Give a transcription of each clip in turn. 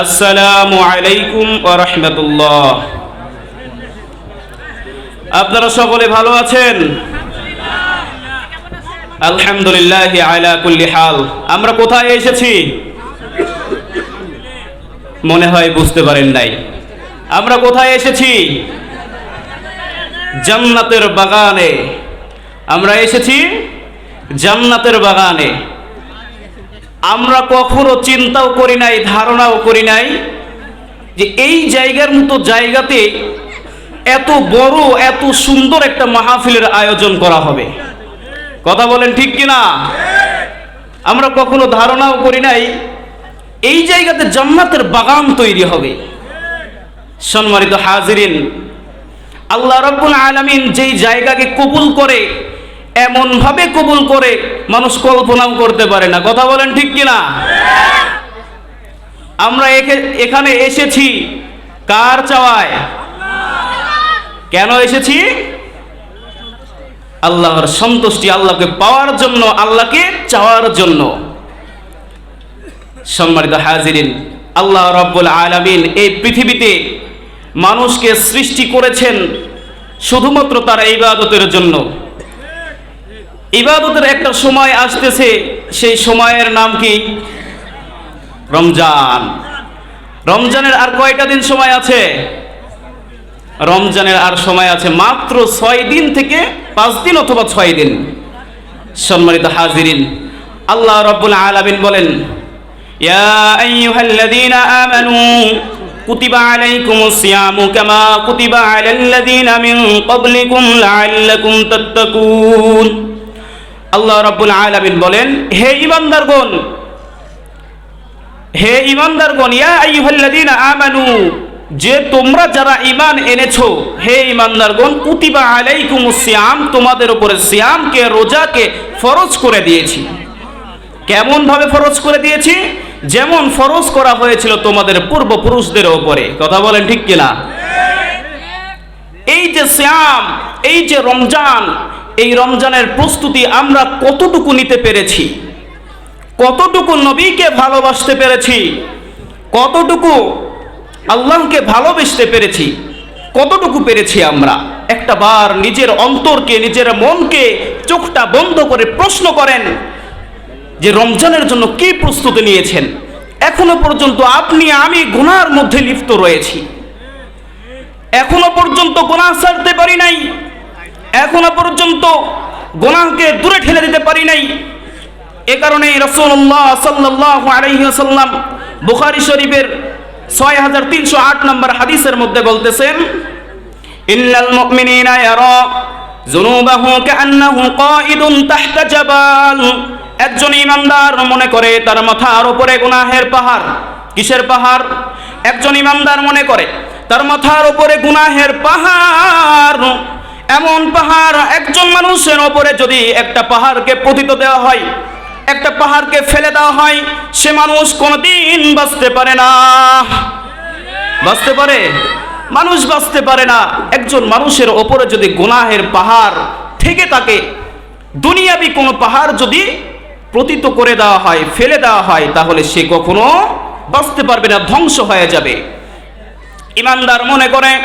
আসসালামু আলাইকুম আপনারা সকলে ভালো আছেন? আলহামদুলিল্লাহ আলা কুল্লি হাল। আমরা কোথায় এসেছি? মনে হয় বুঝতে পারেন নাই। আমরা কোথায় এসেছি? জান্নাতের বাগানে। আমরা এসেছি জান্নাতের বাগানে। আমরা কখনো চিন্তাও করি নাই, ধারণাও করি নাই যে এই জায়গার মতো জায়গাতে এত বড়, এত সুন্দর একটা মাহফিলের আয়োজন করা হবে। কথা বলেন ঠিক কিনা আমরা কখনো ধারণাও করি নাই, এই জায়গাতে জান্নাতের বাগান তৈরি হবে। সম্মানিত হাজিরিন, আল্লাহ রব্বুল আলামিন যেই জায়গাকে কবুল করে এমন ভাবে কবুল করে মানুষ কল্পনাও করতে পারে না। কথা বলেন ঠিক কিনা? আমরা এখে- এখানে এসেছি কার চাওয়ায়? কেন এসেছি? আল্লাহর সন্তুষ্টি, আল্লাহকে পাওয়ার জন্য, আল্লাহকে চাওয়ার জন্য। সম্মানিত হাজিরিন, আল্লাহ রব্বুল আলামিন এই পৃথিবীতে মানুষকে সৃষ্টি করেছেন শুধুমাত্র তার ইবাদতের জন্য। ইবাদতের একটা সময় আসতেছে, সেই সময়ের নাম কি? রমজান। রমজানের আর কয়টা দিন সময় আছে? রমজানের আর সময় আছে মাত্র ছয় দিন থেকে পাঁচ দিন অথবা ছয় দিন। সম্মানিত হাজিরিন, আল্লাহ রব্বুল আলামিন বলেন, ইয়া আইয়ুহাল্লাযীনা আমানু কুতিবা আলাইকুমুস সিয়ামু কামা কুতিবা আলাল্লাযীনা মিন ক্বাবলিকুম লাআল্লাকুম তাত্তাকুন। আল্লাহ রাব্বুল আলামিন বলেন, হে ঈমানদারগণ হে ঈমানদারগণ, ইয়া আইয়ুহাল্লাযীনা আমানু, যে তোমরা যারা ঈমান এনেছো, হে ঈমানদারগণ, কুতিবা আলাইকুমুস সিয়াম, তোমাদের উপরে সিয়ামকে, রোজাকে ফরজ করে দিয়েছি। কেমন ভাবে ফরজ করে দিয়েছি? যেমন ফরজ করা হয়েছিল তোমাদের পূর্বপুরুষদের উপরে। কথা বলেন ঠিক কিনা? এই যে শ্যাম এই যে রমজান এই রমজানের প্রস্তুতি আমরা কতটুকু নিতে পেরেছি? কতটুকু নবীকে ভালোবাসতে পেরেছি? কতটুকু আল্লাহকে ভালোবাসতে পেরেছি? কতটুকু পেরেছি আমরা? একটা বার নিজের অন্তরকে, নিজের মনকে চোখটা বন্ধ করে প্রশ্ন করেন যে রমজানের জন্য কি প্রস্তুতি নিয়েছেন? এখনও পর্যন্ত আপনি, আমি গুনার মধ্যে লিপ্ত রয়েছি। এখনও পর্যন্ত গোনাহ ছাড়তে পারি নাই। এখনও পর্যন্ত গোনাহকে দূরে ঠেলে দিতে পারি নাই। এ কারণে রসুল্লাহ সাল্লাহ বুখারি শরীফের ছয় হাজার তিনশো আট নম্বর হাদিসের মধ্যে বলতেছেন, ইন্নাল মুমিনিনা ইয়ারা যুনুবাহু কান্নাহু কাঈদুন তাহতা জাবাল। একজন ইমানদার মনে করে তার মাথার উপরে গুনাহের পাহাড়। কিসের পাহাড়? একজন ইমানদার মনে করে তার মাথার উপরে গুনাহের পাহাড়। এমন পাহাড়, একজন মানুষের ওপরে যদি একটা পাহাড়কে পতিত দেওয়া হয়, একটা পাহাড়কে ফেলে দেওয়া হয়, সে মানুষ কোনোদিন বাঁচতে পারে না। বাঁচতে পারে? মানুষ বাঁচতে পারে না। একজন মানুষের ওপরে যদি গুনাহের পাহাড় থেকে তাকে দুনিয়াবি কোনো পাহাড় যদি প্রতীত করে দেওয়া হয়, ফেলে দেওয়া হয়, তাহলে সে কখনো বাঁচতে পারবে না, ধ্বংস হয়ে যাবে। ইমানদার মনে করে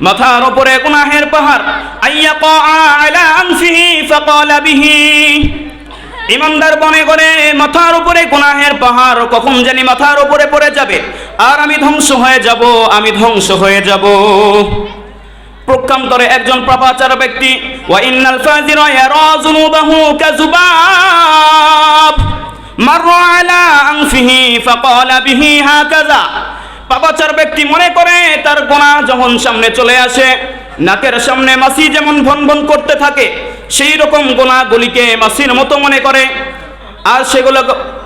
মাথার উপরে গুনাহের পাহাড়। আইয়া আলা আনফিহি ফাকালা বিহি। ইমানদার মনে করে মাথার উপরে গুনাহের পাহাড় কখন জানি মাথার উপরে পড়ে যাবে। আর আমি ধ্বংস হয়ে যাব, আমি ধ্বংস হয়ে যাব। প্রকান্তরে একজন পাপাচার ব্যক্তি, ওয়া ইন্নাল ফাজিরা ইয়ারা যুনুবাহু কাযুবাব। মাররা আলা আনফিহি ফাকালা বিহি হাকাযা। পাপাচার ব্যক্তি মনে করে, তার গোনা যখন সামনে চলে আসে, নাকের সামনে মাসি যেমন ভন ভন করতে থাকে, সেই রকম গোনাগুলিকে মাসির মতো মনে করে। আর সেগুলো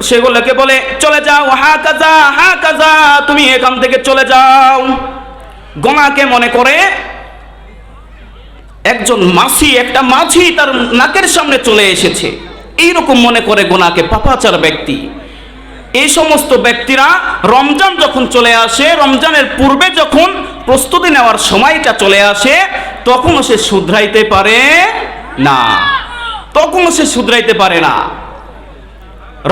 সেগুলোকে বলে, চলে যাও হা কাজা হা কাজা তুমি এখান থেকে চলে যাও। গোনাকে মনে করে, একজন মাছি একটা মাছি তার নাকের সামনে চলে এসেছে। এইরকম মনে করে গোনাকে পাপাচার ব্যক্তি। এই সমস্ত ব্যক্তিরা রমজান যখন চলে আসে, রমজানের পূর্বে যখন প্রস্তুতি নেওয়ার সময়টা চলে আসে, তখনও সে শুধরাইতে পারে না। তখনও সে শুধরাইতে পারে না।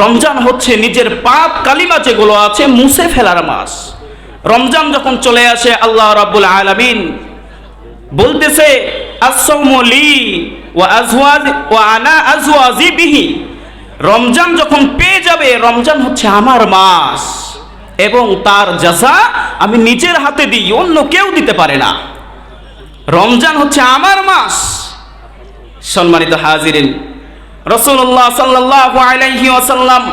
রমজান হচ্ছে নিজের পাপ কালিমা যেগুলো আছে মুছে ফেলার মাস। রমজান যখন চলে আসে, আল্লাহ রাব্বুল আলামিন বলতেছে আসসাউমু লি ওয়া আজওয়াজ, ওয়া আনা আজওয়াজি বিহি রমজান যখন পেয়ে যাবে, রমজান হচ্ছে আমার মাস। এবং তার জাযা আমি নিজের হাতে দিই, অন্য কেউ দিতে পারে না। রমজান হচ্ছে আমার মাস। সম্মানিত হাজিরিন রসুল্লাহ সাল্লাহ আলাইহি ওয়াসাল্লাম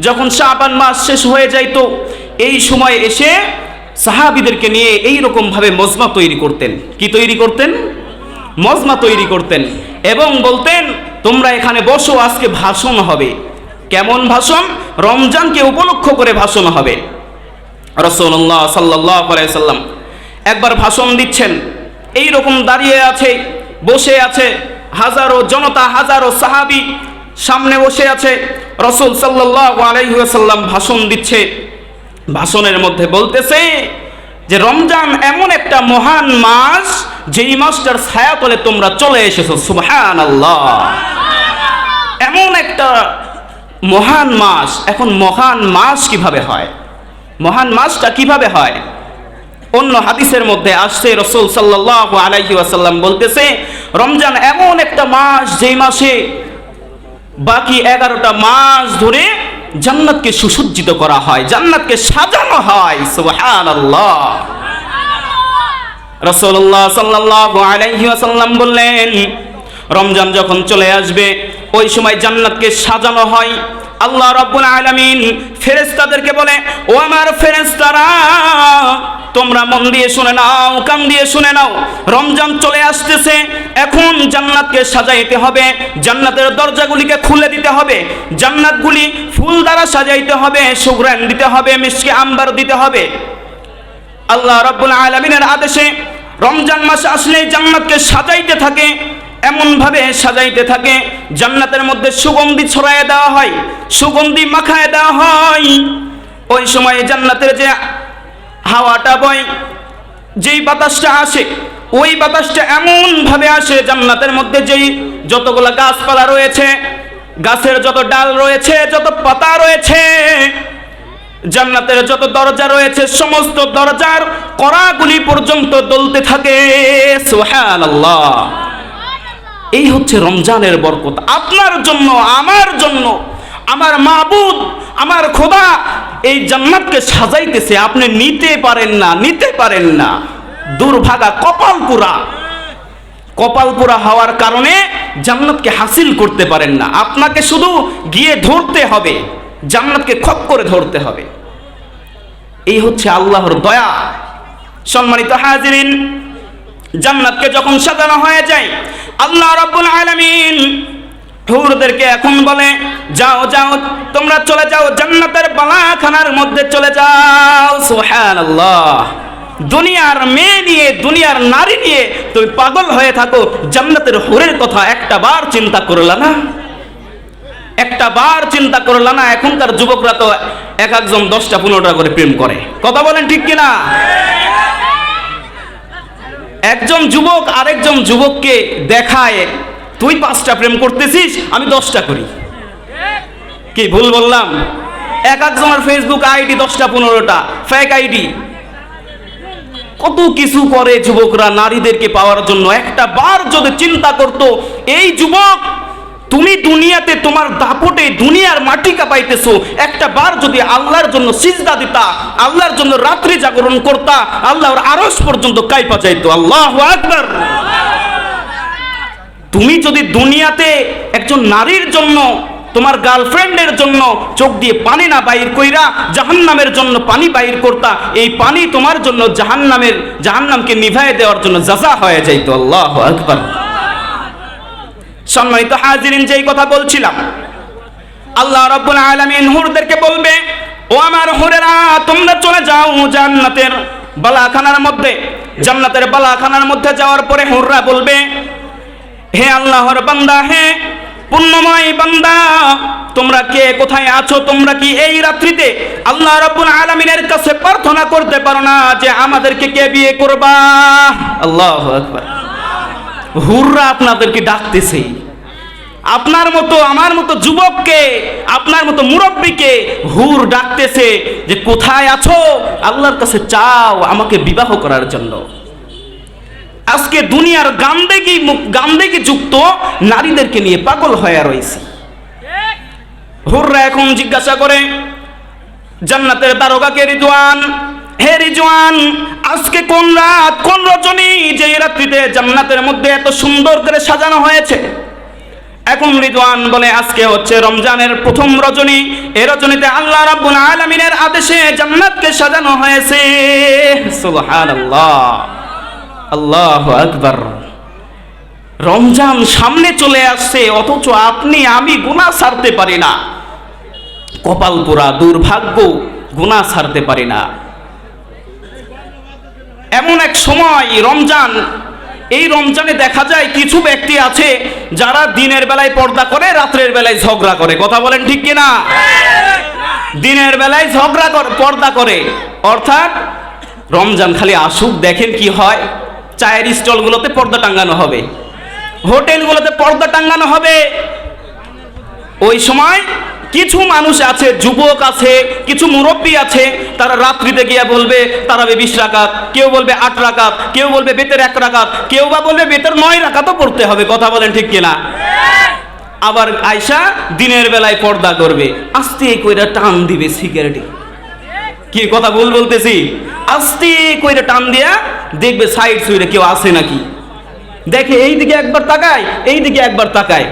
যখন শাবান মাস শেষ হয়ে যাইতো, এই সময় এসে সাহাবিদেরকে নিয়ে এই ভাবে মজমা তৈরি করতেন। কি তৈরি করতেন? মজমা তৈরি করতেন। এবং বলতেন তোমরা এখানে বসো, আজকে ভাষণ হবে। কেমন ভাষণ? রমজানকে উপলক্ষ করে ভাষণ হবে। রসুল্লাহ সাল্লাহ সাল্লাম একবার ভাষণ দিচ্ছেন। এই রকম দাঁড়িয়ে আছে, বসে আছে হাজারো জনতা, হাজারো সাহাবি সামনে বসে আছে। রসুল সাল্লাহ আলাইসাল্লাম ভাষণ দিচ্ছে। ভাষণের মধ্যে বলতেছে যে রমজান এমন একটা মহান মাস, যেই মাসটার ছায়া তলে তোমরা চলে এসেছ সুবহান আল্লাহ এমন একটা মহান মাস, এখন মহান মাস কীভাবে হয়? মহান মাসটা কীভাবে হয়? অন্য হাদিসের মধ্যে আসছে, রসুল সাল্লাহ আলাইহি ওয়াসাল্লাম বলতেছে, রমজান এমন একটা মাস, যেই মাসে বাকি এগারোটা মাস ধরে জান্নাতকে সুসজ্জিত করা হয়, জান্নাতকে সাজানো হয় সুবহান আল্লাহ সাল্লাল্লাহু আলাইহি ওয়াসাল্লাম বললেন, রমজান যখন চলে আসবে, ওই সময় জান্নাতকে সাজানো হয়। আল্লাহ রাব্বুল আলামিন ফেরেশতাদেরকে বলে, ও আমার ফেরেশতারা, তোমরা মন দিয়ে শুনে নাও, কান দিয়ে শুনে নাও। রমজান চলে আসতেছে, এখন জান্নাতকে সাজাইতে হবে, জান্নাতের দরজাগুলিকে খুলে দিতে হবে, জান্নাতগুলি ফুল দ্বারা সাজাইতে হবে, সুগ্রান দিতে হবে, মিষ্টি আম্বার দিতে হবে। আল্লাহ রাব্বুল আলামিনের আদেশে রমজান মাস আসলে জান্নাতকে সাজাইতে থাকে এমন ভাবে সাজাইতে থাকে, জান্নাতের মধ্যে সুগন্ধি ছড়ায় দেওয়া হয়, সুগন্ধি মাখায় দেওয়া হয়। ওই সময় জান্নাতের যে হাওয়াটা বয়, যেই বাতাসটা আসে, ওই বাতাসটা এমন ভাবে আসে জান্নাতের মধ্যে যেই যতগুলো গাছপালা রয়েছে, গাছের যত ডাল রয়েছে, যত পাতা রয়েছে, জান্নাতের যত দরজা রয়েছে, সমস্ত দরজার কড়াগুলি পর্যন্ত দলতে থাকে। সুবহানাল্লাহ। এই হচ্ছে রমজানের বরকত। আপনার জন্য, আমার জন্য, আমার মাবুদ, আমার খোদা এই জান্নাতকে সাজাইতেছে। আপনি নিতে পারেন না, নিতে পারেন না। দুর্ভাগা কপাল পুরা হওয়ার কারণে জান্নাতকে হাসিল করতে পারেন না। আপনাকে শুধু গিয়ে ধরতে হবে, জান্নাতকে খপ করে ধরতে হবে। এই হচ্ছে আল্লাহর দয়া। সম্মানিত হাজিরিন, জান্নাতকে যখন সাজানো হয়ে যায় আল্লাহ রাব্বুল আলামিন হুরদেরকে এখন বলে, যাও যাও, তোমরা চলে যাও জান্নাতের বালাখানার মধ্যে চলে যাও। সুবহানাল্লাহ। দুনিয়ার মেয়ে নিয়ে, দুনিয়ার নারী নিয়ে তুমি পাগল হয়ে থাকো, জান্নাতের হুরের কথা একটা বার চিন্তা করলা না? একটা বার চিন্তা করলা না? এখনকার যুবকরা তো এক একজন দশটা পনেরোটা করে প্রেম করে। কথা বলেন ঠিক কিনা? একজন যুবক আরেকজন যুবককে দেখায়, তুই পাঁচটা প্রেম করতেছিস, আমি দশটা করি। কি ভুল বললাম? এক একজনের ফেসবুক আইডি দশটা, পনেরোটা ফেক আইডি। কত কিছু করে যুবকরা নারীদেরকে পাওয়ার জন্য। একটা বার যদি চিন্তা করত, এই যুবক তুমি দুনিয়াতে তোমার দাপটে দুনিয়ার মাটি কাঁপাইতেছো। একটা বার যদি আল্লাহর জন্য সিজদা দিতা, আল্লাহর জন্য রাত্রি জাগরণ করতা, আল্লাহর আরস পর্যন্ত কাইপা যাইতো। আল্লাহ আকবার। তুমি যদি দুনিয়াতে একজন নারীর জন্য, তোমার গার্লফ্রেন্ডের জন্য চোখ দিয়ে পানি না বাইর কইরা জাহান্নামের জন্য পানি বাইর করতা, এই পানি তোমার জন্য জাহান্নামের, জাহান্নামকে নিভায় দেওয়ার জন্য যাজা হয়ে যাইতো। আল্লাহ আকবার। সম্মানিত হাজিরিন, যেই কথা বলছিলাম, আল্লাহ রাব্বুল আলামিন হুরদেরকে বলবে, ও আমার হুরেরা, তোমরা চলে যাও জান্নাতের বালাখানার মধ্যে। জান্নাতের বালাখানার মধ্যে যাওয়ার পরে হুররা বলবে, হে আল্লাহর বান্দা, হে পুণ্যময় বান্দা, তোমরা কে, কোথায় আছো, তোমরা কি এই রাত্রিতে আল্লাহ রাব্বুল আলামিনের কাছে প্রার্থনা করতে পারো না যে আমাদেরকে কে বিয়ে করবা? আল্লাহু আকবার। হুররা আপনাদেরকে ডাকতেছে। আপনার মতো, আমার মতো যুবককে, আপনার মতো মুরব্বীকে হুর ডাকতেছে যে কোথায় আছো? আল্লাহর কাছে চাও আমাকে বিবাহ করার জন্য। আজকে দুনিয়ার গান্দেগি গান্দেগি যুক্ত নারীদেরকে নিয়ে পাগল হয়ে রয়েছে। হুররা এখন জিজ্ঞাসা করে, জান্নাতের তারকাকে রিজওয়ান হে রিজওয়ান আজকে কোন রাত, কোন রজনী যে রাত্রিতে জান্নাতের মধ্যে এত সুন্দর করে সাজানো হয়েছে? এখন রিদওয়ান বলে আজকে হচ্ছে রমজানের প্রথম রজনী। এ রজনীতে আল্লাহ রাব্বুল আলামিনের আদেশে জান্নাতকে সাজানো হয়েছে। সুবহানাল্লাহ। আল্লাহু আকবার। রমজান সামনে চলে আসছে, অথচ আপনি, আমি গুনাহ ছাড়তে পারি না। কপাল পোড়া দুর্ভাগ্য, গুনাহ ছাড়তে পারি না। এমন এক সময় রমজান এই রমজানে দেখা যায় কিছু ব্যক্তি আছে যারা দিনের বেলায় পর্দা করে, রাত্রের বেলায় ঝগড়া করে। কথা বলেন ঠিক কিনা? দিনের বেলায় ঝগড়া করে, পর্দা করে। অর্থাৎ রমজান খালি আসুক, দেখেন কি হয়। চায়ের স্টলগুলোতে পর্দা টাঙ্গানো হবে। হোটেলগুলোতে পর্দা টাঙ্গানো হবে। ওই সময় কিছু মানুষ আছে, যুবক আছে, কিছু মুরব্বী আছে, তারা রাত্রিতে গিয়ে বলবে তারা বিশ রাকাত, কেউ বলবে আট রাকাত, কেউ বলবে বেতের এক রাকাত, কেউ বা বলবে বেতের নয় রাকাতও পড়তে হবে, কথা বলেন ঠিক কিনা? আবার আয়সা দিনের বেলায় পর্দা করবে, আস্তে কইরা টান দিবে সিগারেটে। কি কথা ভুল বলতেছি? আস্তে কইরা টান দিয়া দেখবে সাইড সুইডে কেউ আসে নাকি? দেখে এই দিকে একবার তাকায় এই দিকে একবার তাকায়।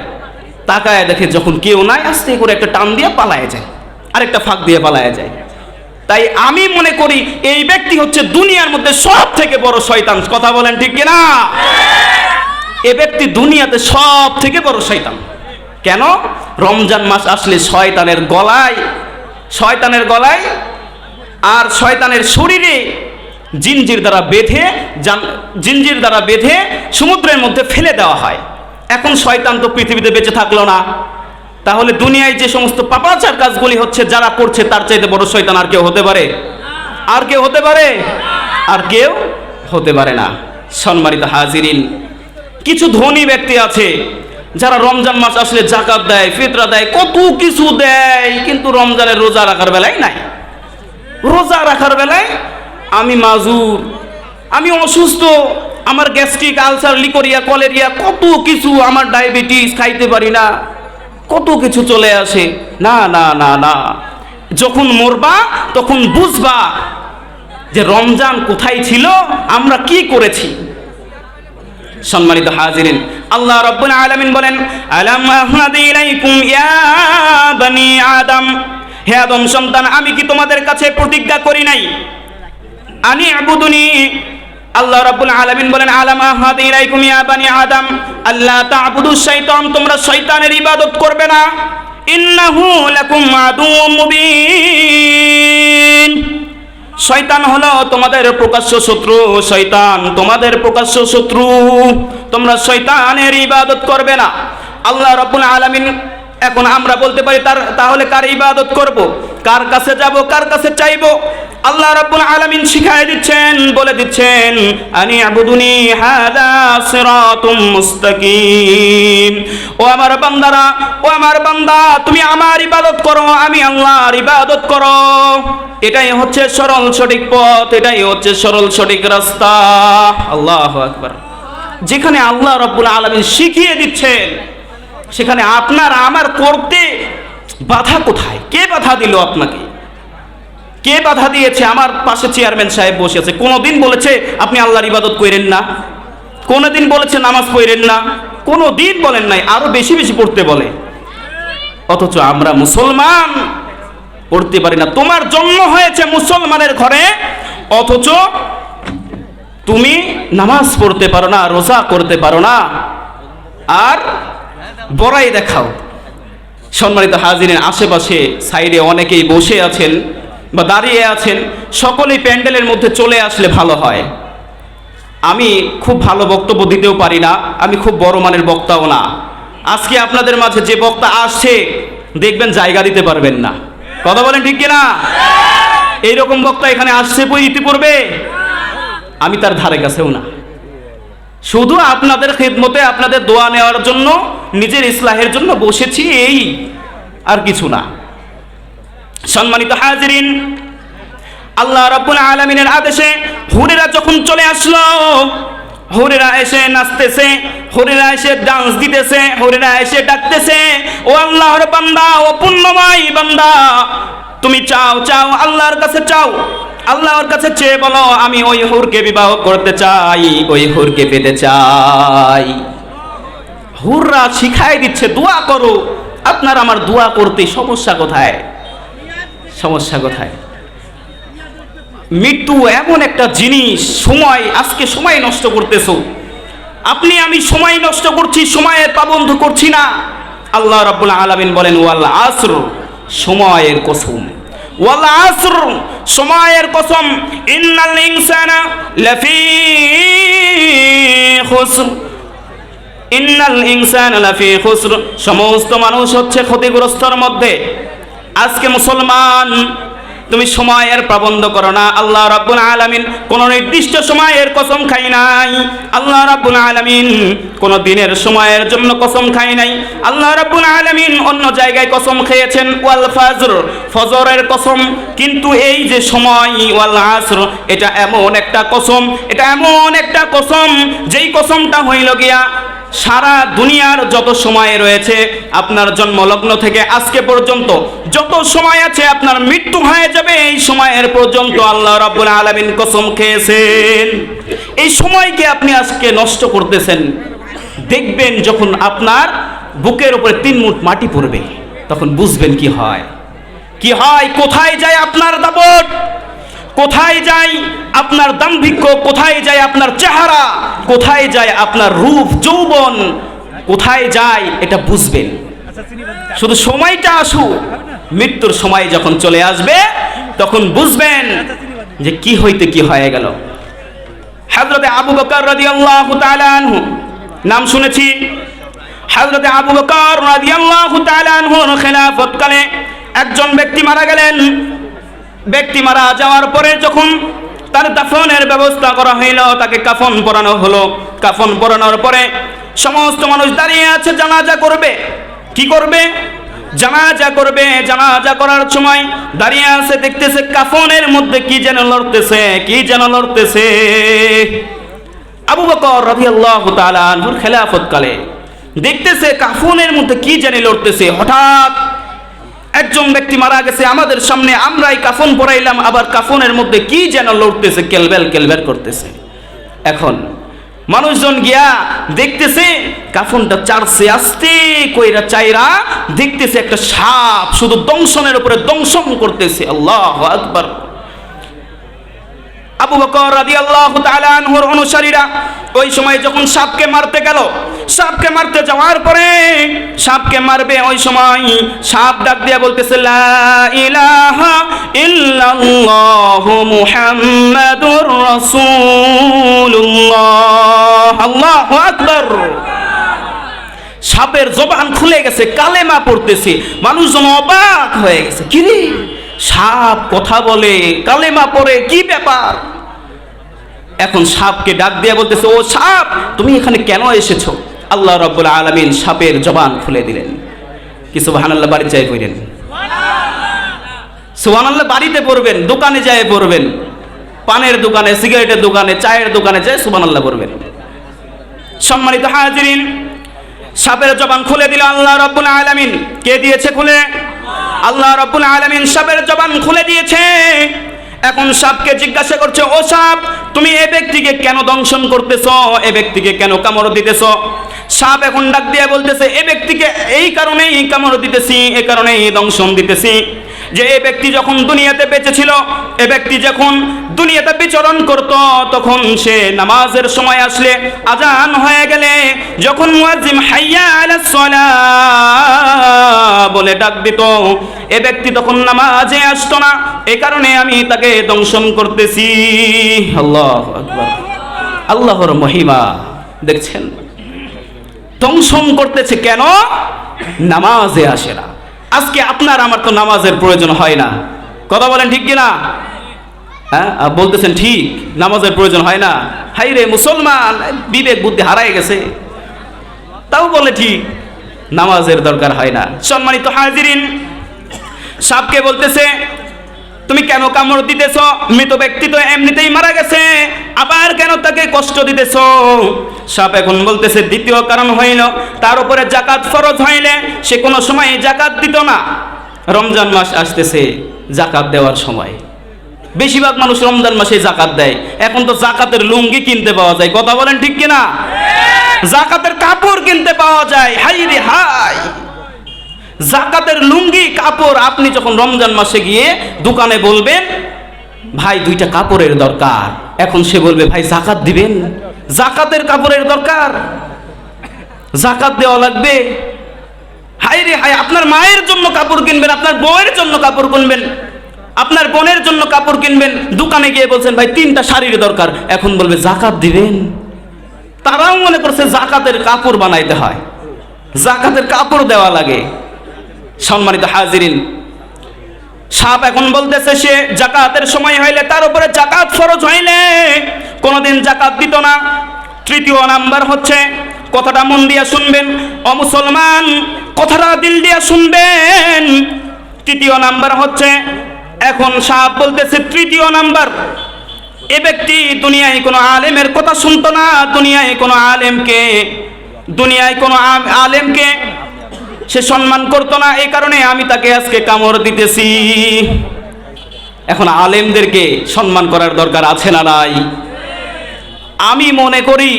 তাকায় দেখে যখন কেউ নাই, আস্তে করে একটা টান দিয়ে পালায় যায়, আরেকটা ফাঁক দিয়ে পালায় যায়। তাই আমি মনে করি এই ব্যক্তি হচ্ছে দুনিয়ার মধ্যে সব থেকে বড় শয়তান। কথা বলেন ঠিক কিনা? এ ব্যক্তি দুনিয়াতে সব থেকে বড় শয়তান। কেন? রমজান মাস আসলে শয়তানের গলায় শয়তানের গলায় আর শয়তানের শরীরে জিনজির দ্বারা বেঁধে, জান- জিনজির দ্বারা বেঁধে সমুদ্রের মধ্যে ফেলে দেওয়া হয়। এখন শয়তান তো পৃথিবীতে বেঁচে থাকল না। তাহলে দুনিয়ায় যে সমস্ত পাপাচার কাজগুলি হচ্ছে, যারা করছে, তার চাইতে বড় শয়তান আর কেউ হতে পারে? আর কেউ হতে পারে? আর কেউ হতে পারে না। সম্মানিত হাজিরিন, কিছু ধনী ব্যক্তি আছে, যারা রমজান মাস আসলে জাকাত দেয়, ফিতরা দেয়, কত কিছু দেয়, কিন্তু রমজানের রোজা রাখার বেলায় নাই। রোজা রাখার বেলায় আমি মাজুর, আমি অসুস্থ আমার গ্যাস্ট্রিক আলসার লিকোরিয়া, কলেরিয়া, কত কিছু আমার ডায়াবেটিস খাইতে পারি না। কত কিছু চলে আসে। না না না না। যখন মরবা, তখন বুঝবা যে রমজান কোথায় ছিল, আমরা কি করেছি। সম্মানিত হাজিরিন, আল্লাহ রাব্বুল আলামিন বলেন, আলাম আহমাদি ইলাইকুম ইয়া আদম? হে আদম সন্তান, আমি কি তোমাদের কাছে প্রতিজ্ঞা করি নাই? আনি আবুদুনি আল্লাহ রাব্বুল আলামিন বলেন, আলাম আহমাদি ইলাইকুম ইয়া বানি আদম আল্লাহ তা'বুদু শাইতান, তোমরা শয়তানের ইবাদত করবে না। ইন্নাহু লাকুম আদুউম মুবিন। শয়তান হলো তোমাদের প্রকাশ্য শত্রু, শয়তান তোমাদের প্রকাশ্য শত্রু। তোমরা শয়তানের ইবাদত করবে না। আল্লাহ রাব্বুল আলামিন, এখন আমরা বলতে পারি তার, তাহলে কার ইবাদত করব? কার কাছে যাব, কার কাছে চাইব? আল্লাহ রাব্বুল আলামিন শিখাই দিচ্ছেন, বলে দিচ্ছেন, আনি আবুদুনি হাদা সিরাতুম মুস্তাকিম। ও আমার বান্দারা, ও আমার বান্দা, তুমি আমার ইবাদত করো, আমি আল্লাহর ইবাদত করো। এটাই হচ্ছে সরল সঠিক পথ, এটাই হচ্ছে সরল সঠিক রাস্তা। আল্লাহু আকবার। যেখানে আল্লাহ রাব্বুল আলামিন শিখিয়ে দিচ্ছেন, সেখানে আপনার আমার করতে বাধা কোথায়? কে বাধা দিল আপনাকে? কে বাধা দিয়েছে? আমার পাশে চেয়ারম্যান সাহেব বসে আছে। কোনোদিন বলেছে, আপনি আল্লাহর ইবাদত করেন না। কোনোদিন বলেছে, নামাজ পড়েন না। কোনো দিন বলেন নাই, আরও বেশি বেশি পড়তে বলে। অথচ আমরা মুসলমান, পড়তে পারি না। তোমার জন্ম হয়েছে মুসলমানের ঘরে, অথচ তুমি নামাজ পড়তে পারো না, রোজা করতে পারো না। আর বড়াই দেখাও। সম্মানিত হাজিরের আশেপাশে সাইডে অনেকেই বসে আছেন বা দাঁড়িয়ে আছেন। সকলেই প্যান্ডেলের মধ্যে চলে আসলে ভালো হয়। আমি খুব ভালো বক্তব্য দিতেও পারি না, আমি খুব বড় মানের বক্তাও না। আজকে আপনাদের মাঝে যে বক্তা আসছে, দেখবেন জায়গা দিতে পারবেন না। কথা বলেন ঠিক কিনা? এইরকম বক্তা এখানে আসছে বই ইতিপূর্বে? আমি তার ধারে কাছেও না। শুধু আপনাদের খিদমতে, আপনাদের দোয়া নেওয়ার জন্য, নিজের ইসলাহের জন্য বসেছি, এই আর কিছু না। সম্মানিত হাজিরিন, আল্লাহ রাব্বুল আলামিনের আদেশে হুরেরা যখন চলে আসলো, হরিরা এসে নাচতেছে, হরিরা এসে ডান্স দিতেছে, হরিরা এসে ডাকতেছে, ও আল্লাহর বান্দা, ও পুণ্যময় বান্দা, তুমি চাও চাও, আল্লাহর কাছে চাও। আল্লাহর কাছে চেয়ে বলো, আমি ওই হুরকে বিবাহ করতে চাই, ওই হুরকে পেতে চাই। হুররা শিখাই দিচ্ছে, দোয়া করো। আপনার আমার দোয়া করতে সমস্যা কোথায়? সমস্যা কোথায়? মৃত্যু এমন একটা জিনিস, সময়, আজকে সময় নষ্ট করতেছো। আপনি, আমি সময় নষ্ট করছি, সময়ের পাবন্ধ করছি না। আল্লাহ রাব্বুল আলামিন বলেন, ওয়াল আসর, সময়ের কসম। ওয়াল আসর, সময়ের কসম, ইন্নাল ইনসানা লাফি খুসর। ইন্নাল ইনসান লাফি খুসর। সমস্ত মানুষ হচ্ছে ক্ষতিগ্রস্তর মধ্যে। আজকে মুসলমান তুমি সময়ের প্রবন্ধ করো না। আল্লাহ রাব্বুল আলামিন কোন নির্দিষ্ট সময়ের কসম খাই নাই। আল্লাহ রাব্বুল আলামিন কোন দিনের সময়ের জন্য কসম খাই নাই। আল্লাহ রাব্বুল আলামিন অন্য জায়গায় কসম খেয়েছেন, ওয়াল ফাজর, ফজরের কসম। কিন্তু এই যে সময়, ওয়াল আসর, এটা এমন একটা কসম, এটা এমন একটা কসম, যেই কসমটা হইল গিয়া সারা দুনিয়ার যত সময় রয়েছে আপনার জন্মলগ্ন থেকে আজকে পর্যন্ত, যত সময় আছে আপনার মৃত্যু হয়ে যাবে, এই সময়ের পর্যন্ত আল্লাহ রাব্বুল আলামিন কসম খেয়েছেন। এই সময়কে আপনি আজকে নষ্ট করতেছেন। দেখবেন যখন আপনার বুকের উপরে তিন মুঠ মাটি পড়বে, তখন বুঝবেন কি হয়। কি হয়? কোথায় যায় আপনার দাবট কোথায় যায় আপনার দাম্ভিক্য? কোথায় যায় আপনার চেহারা? কোথায় যায় আপনার রূপ, যৌবন? কোথায় যায় এটা বুঝবেন। শুধু সময়টা আসুক। মৃত্যুর সময় যখন চলে আসবে, তখন বুঝবেন যে কি হইতে কি হয়ে গেল। হযরতে আবু বকর রাদিয়াল্লাহু তাআলা আনহু, নাম শুনেছি। হযরতে আবু বকর রাদিয়াল্লাহু তাআলা আনহুর খেলাফতকালে একজন ব্যক্তি মারা গেলেন। ব্যক্তি মারা যাওয়ার পরে যখন তার দাফনের ব্যবস্থা করা হইল, তাকে কাফন পরানো হলো। কাফন পরানোর পরে সমস্ত মানুষ দাঁড়িয়ে আছে, জানাজা করবে। কি করবে? জানাজা করবে। জানাজা করার সময় দাঁড়িয়ে আছে, দেখতেছে কাফনের মধ্যে কি যেন লড়তেছে, কি যেন লড়তেছে। আবু বকর রাদিয়াল্লাহু তাআলা আনহুর খেলাফত কালে দেখতেছে কাফনের মধ্যে কি জানি লড়তেছে। হঠাৎ একজন ব্যক্তি মারা গেছে, আমাদের সামনে আমরাই কাফন পরাইলাম, আবার কাফনের মধ্যে কি যেন লড়তেছে, কেলবেল কেলবেল করতেছে। এখন মানুষজন গিয়া দেখতেছে, কাফনটা চারছে, আস্তে কইরা চাইরা দেখতেছে একটা সাপ, শুধু দংশনের উপরে দংশন করতেছে। আল্লাহ আকবার। আবু বকর রাদিয়াল্লাহু তাআলা আনহুর অনুসারীরা ওই সময় যখন সাপকে মারতে গেল, সাপকে মারতে যাওয়ার পরে সাপকে মারবে ওই সময় সাপ ডাক দিয়া বলতেছে, লা ইলাহা মুহাম্মাদুর রাসূলুল্লাহ। আল্লাহু আকবার। সাপের জবান খুলে গেছে, কালেমা পড়তেছে মানুষজন অবাক হয়ে গেছে। কি রে? সাপ কথা বলে, কালেমা পড়ে, কি ব্যাপার? এখন সাপকে ডাক দিয়ে বলতেছে, ও সাপ, তুমি এখানে কেন এসেছ? আল্লাহ রব্বুল আলমিন সাপের জবান খুলে দিলেন। কি সুবহানাল্লাহ বাড়ি যাই কইলেন সুবহানাল্লাহ, বাড়িতে পড়বেন, দোকানে যায় পড়বেন, পানের দোকানে, সিগারেটের দোকানে, চায়ের দোকানে যায় সুবহানাল্লাহ পড়বেন। সম্মানিত হাজিরিন, সাপের জবান খুলে দিল আল্লাহ রব্বুল আলামিন। কে দিয়েছে খুলে? আল্লাহ রব্বুল আলামিন সাপের জবান খুলে দিয়েছে। এখন সাপকে জিজ্ঞাসা করছে, ও সাপ, তুমি এ ব্যক্তিকে কেন দংশন করতেছ? এ ব্যক্তিকে কেন কামড় দিতেছ? সাপ এখন ডাক দিয়ে বলতেছে, এ ব্যক্তিকে এই কারণেই কামড় দিতেছি, এ কারণেই দংশন দিতেছি। যে এ ব্যক্তি যখন দুনিয়াতে বেঁচে ছিল এ ব্যক্তি যখন দুনিয়াতে বিচরণ করত, তখন সে নামাজের সময় আসলে আজান হয়ে গেলে যখন মুয়াজ্জিম হাইয়া আলাস সালাহ বলে ডাক দিত, এ ব্যক্তি তখন নামাজে আসতো না, এ কারণে আমি তাকে দংশন করতেছি। আল্লাহ আল্লাহর মহিমা, দেখছেন? দংশন করতেছে কেন? নামাজে আসে না। আজকে আপনার আমার তো নামাজের প্রয়োজন হয় না। কথা বলেন ঠিক কিনা? হ্যাঁ? বলতেছেন ঠিক, নামাজের প্রয়োজন হয় না। হাই রে মুসলমান, বিবেক, বুদ্ধি হারায় গেছে। তাও বলে ঠিক, নামাজের দরকার হয় না। সম্মানিত হাজিরিন, সাপকে বলতেছে তুমি কেন কামড় দিতেছ? মৃত ব্যক্তি তো এমনিতেই মারা গেছে। আবার কেন তাকে কষ্ট দিতেছ? সাপ এখন বলতেছে দ্বিতীয় কারণ হইল তার উপরে জাকাত ফরজ হইলে সে কোনো সময় জাকাত দিত না। রমজান মাস আসতেছে জাকাত দেওয়ার সময়। বেশিরভাগ মানুষ রমজান মাসে জাকাত দেয়। এখন তো জাকাতের লুঙ্গি কিনতে পাওয়া যায়। কথা বলেন ঠিক কিনা? জাকাতের কাপড় কিনতে পাওয়া যায়। হাই রে হাই। জাকাতের লুঙ্গি, কাপড়, আপনি যখন রমজান মাসে গিয়ে দোকানে বলবেন, ভাই, দুইটা কাপড়ের দরকার। এখন সে বলবে, ভাই, জাকাত দিবেন? জাকাতের কাপড়ের দরকার। জাকাত দেওয়া লাগবে। হাই রে হাই আপনার মায়ের জন্য কাপড় কিনবেন, আপনার বউয়ের জন্য কাপড় কিনবেন, আপনার বোনের জন্য কাপড় কিনবেন। দোকানে গিয়ে বলছেন, ভাই, তিনটা শাড়ির দরকার। এখন বলবে, জাকাত দিবেন? তারাও মনে করছে, জাকাতের কাপড় বানাইতে হয়। জাকাতের কাপড় দেওয়া লাগে। সম্মানিত হাজিরিন সাপ এখন বলতেছে সে জাকাতের সময় হইলে তার উপরে জাকাত ফরজ হইলে কোনোদিন জাকাত দিত না। তৃতীয় নাম্বার হচ্ছে, কথাটা মন দিয়া শুনবেন। অমুসলমান কথাটা দিল দিয়া শুনবেন। তৃতীয় নাম্বার হচ্ছে, এখন সাপ বলতেছে তৃতীয় নাম্বার। এ ব্যক্তি দুনিয়ায় কোনো আলেমের কথা শুনতো না। দুনিয়ায় কোনো আলেমকে, দুনিয়ায় কোনো আলেমকে সে সম্মান করতো না, এই কারণে আমি তাকে আজকে কামড় দিতেছি। এখন আলেমদেরকে সম্মান করার দরকার আছে না নাই? আমি মনে করি,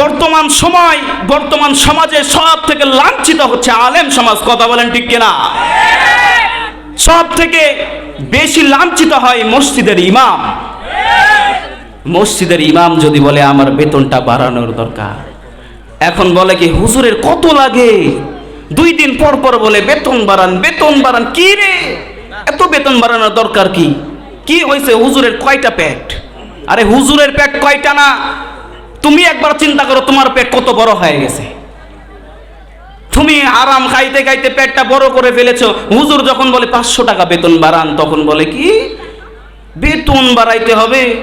বর্তমান সময়, বর্তমান সমাজে সব থেকে লাঞ্ছিত হচ্ছে আলেম সমাজ, কথা বলেন ঠিক কিনা? সব থেকে বেশি লাঞ্ছিত হয় মসজিদের ইমাম। মসজিদের ইমাম যদি বলে, আমার বেতনটা বাড়ানোর দরকার। এখন বলে কি, হুজুরের কত লাগে? দুই দিন পর পর বলে, বেতন বাড়ান বেতন বাড়ান। কি রে? এত বেতন বাড়ানোর দরকার কি? কি হয়েছে হুজুরের কয়টা পেট? আরে হুজুরের পেট কয়টা না? তুমি একবার চিন্তা করো, তোমার পেট কত বড় হয়ে গেছে। তুমি আরাম খাইতে খাইতে পেটটা বড় করে ফেলেছ। হুজুর যখন বলে, পাঁচশো টাকা বেতন বাড়ান, তখন বলে, কি? বেতন বাড়াইতে হবে?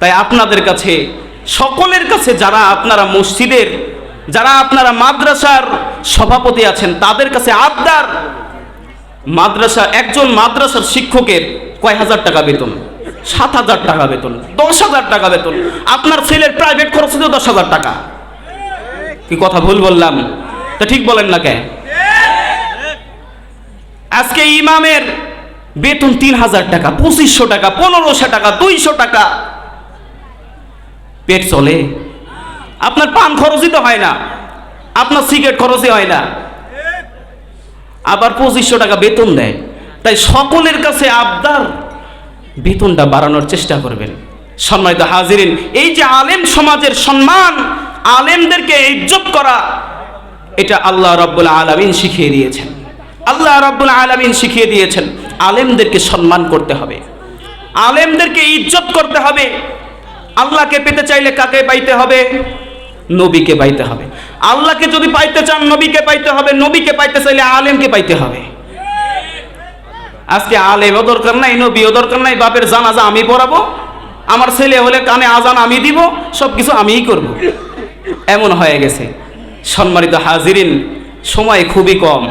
তাই আপনাদের কাছে, সকলের কাছে যারা আপনারা মসজিদের, যারা আপনারা মাদ্রাসার সভাপতি আছেন, তাদের কাছে আবদার, মাদ্রাসা, একজন মাদ্রাসার শিক্ষকের কয় হাজার টাকা বেতন? সাত হাজার টাকা বেতন, দশ হাজার টাকা বেতন। আপনার ছেলের প্রাইভেট খরচ হতো দশ হাজার টাকা। কি কথা ভুল বললাম? তা ঠিক বলেন না কে? আজকে ইমামের বেতন তিন হাজার টাকা, পঁচিশশো টাকা, পনেরোশো টাকা, দুইশো টাকা। পেট চলে। আপনার পান খরচই তো হয় না। আপনার সিগারেট খরচে হয় না। আবার পঁচিশশো টাকা বেতন দেয়। তাই সকলের কাছে আবদার, বেতনটা বাড়ানোর চেষ্টা করবেন। সম্মানিত হাজিরিন, এই যে আলেম সমাজের সম্মান, আলেমদেরকে ইজ্জত করা, এটা আল্লাহ রব্বুল আলমিন শিখিয়ে দিয়েছেন। আল্লাহ রব্বুল আলমিন শিখিয়ে দিয়েছেন, আলেমদেরকে সম্মান করতে হবে। আলেমদেরকে ইজ্জত করতে হবে। আল্লাহকে পেতে চাইলে কাকে পাইতে হবে? নবীকে পাইতে হবে। আল্লাহকে যদি পাইতে চান, নবীকে পাইতে হবে। নবীকে পাইতে চাইলে আলেমকে পাইতে হবে। আজকে আলেমও দরকার নাই, নবীও দরকার নাই, বাপের জানাজা আমি পড়াবো, আমার ছেলে হলে কানে আজান আমি দিব সব কিছু আমিই করব। এমন হয়ে গেছে। সম্মানিত হাজিরিন, সময় খুবই কম।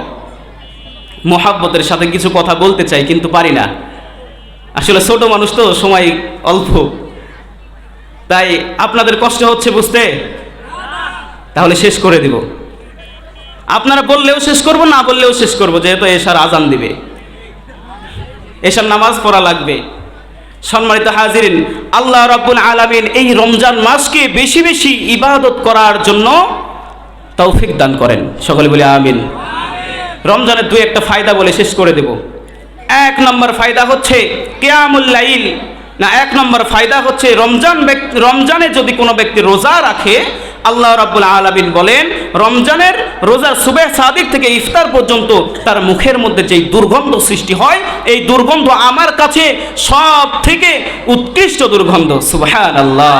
মোহাব্বতের সাথে কিছু কথা বলতে চাই, কিন্তু পারি না। আসলে ছোট মানুষ তো সময় অল্প। তাই আপনাদের কষ্ট হচ্ছে বুঝতে? তাহলে শেষ করে দিব। আপনারা বললেও শেষ করব, না বললেও শেষ করব, যেহেতু এশার আজান দিবে। এশার নামাজ পড়া লাগবে। সম্মানিত হাজিরিন, আল্লাহ রাব্বুল আলামিন এই রমজান মাসকে বেশি বেশি ইবাদত করার জন্য তৌফিক দান করেন। সকলে বলে আমিন। রমজানের দুই একটা ফায়দা বলে শেষ করে দেব। এক নম্বর ফায়দা হচ্ছে কেয়ামুল লাইল। না, এক নম্বর ফায়দা হচ্ছে রমজান রমজানে যদি কোনো ব্যক্তি রোজা রাখে আল্লাহ রাব্বুল আলামিন বলেন, রমজানের রোজা সুবেহ সাদিক থেকে ইফতার পর্যন্ত তার মুখের মধ্যে যেই দুর্গন্ধ সৃষ্টি হয়, এই দুর্গন্ধ আমার কাছে সব থেকে উৎকৃষ্ট দুর্গন্ধ। সুবহান আল্লাহ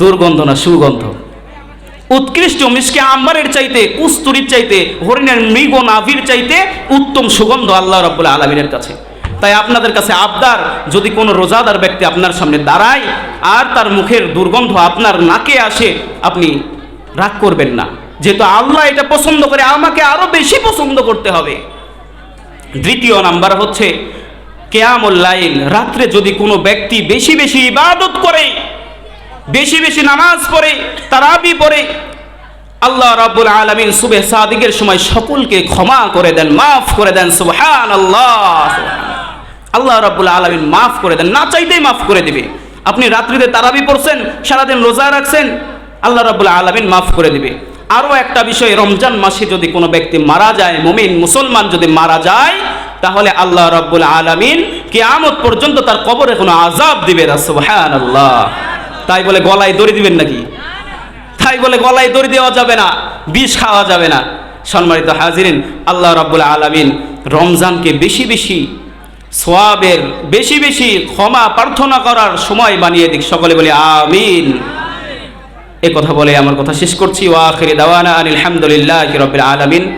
দুর্গন্ধ না সুগন্ধ। উৎকৃষ্ট মিসকে আম্বারের চাইতে, কুস্তুরির চাইতে, হরিণের মৃগ নাভির চাইতে উত্তম সুগন্ধ আল্লাহ রব্বুল আলমিনের কাছে। তাই আপনাদের কাছে আবদার, যদি কোনো রোজাদার ব্যক্তি আপনার সামনে দাঁড়ায় আর তার মুখের দুর্গন্ধ আপনার নাকে আসে, আপনি রাগ করবেন না। যেহেতু আল্লাহ এটা পছন্দ করে, আমাকে আরও বেশি পছন্দ করতে হবে। দ্বিতীয় নাম্বার হচ্ছে কেয়ামুল্লাইল রাত্রে যদি কোনো ব্যক্তি বেশি বেশি ইবাদত করে, বেশি বেশি নামাজ পড়ে, তারাবি পড়ে, আল্লাহ রাব্বুল আলামিন সুবে সাদিকের সময় সকলকে ক্ষমা করে দেন, মাফ করে দেন সুবহান আল্লাহ আল্লাহ রাব্বুল আলামিন মাফ করে দেন, না চাইতেই মাফ করে দিবে। আপনি রাত্রিতে তারাবি পড়ছেন, সারাদিন রোজা রাখছেন, আল্লাহ রাব্বুল আলামিন মাফ করে দিবে। আরও একটা বিষয়, রমজান মাসে যদি কোনো ব্যক্তি মারা যায়, মুমিন, মুসলমান যদি মারা যায়, তাহলে আল্লাহ রাব্বুল আলামিন কিয়ামত পর্যন্ত তার কবরে কোনো আজাব দিবে না, সুবহানাল্লাহ। তাই বলে গলায় দড়ি দিবেন নাকি? তাই বলে গলায় দড়ি দেওয়া যাবে না, বিষ খাওয়া যাবে না। সম্মানিত হাজিরিন, আল্লাহ রাব্বুল আলামিন রমজানকে বেশি বেশি সোয়াবের বেশি বেশি ক্ষমা প্রার্থনা করার সময় বানিয়ে দিক। সকলে বলে আমিন। এ কথা বলে আমার কথা শেষ করছি। ওয়া আখিরি দাওয়ানা আনিল হামদুলিল্লাহ রাব্বিল আলামিন।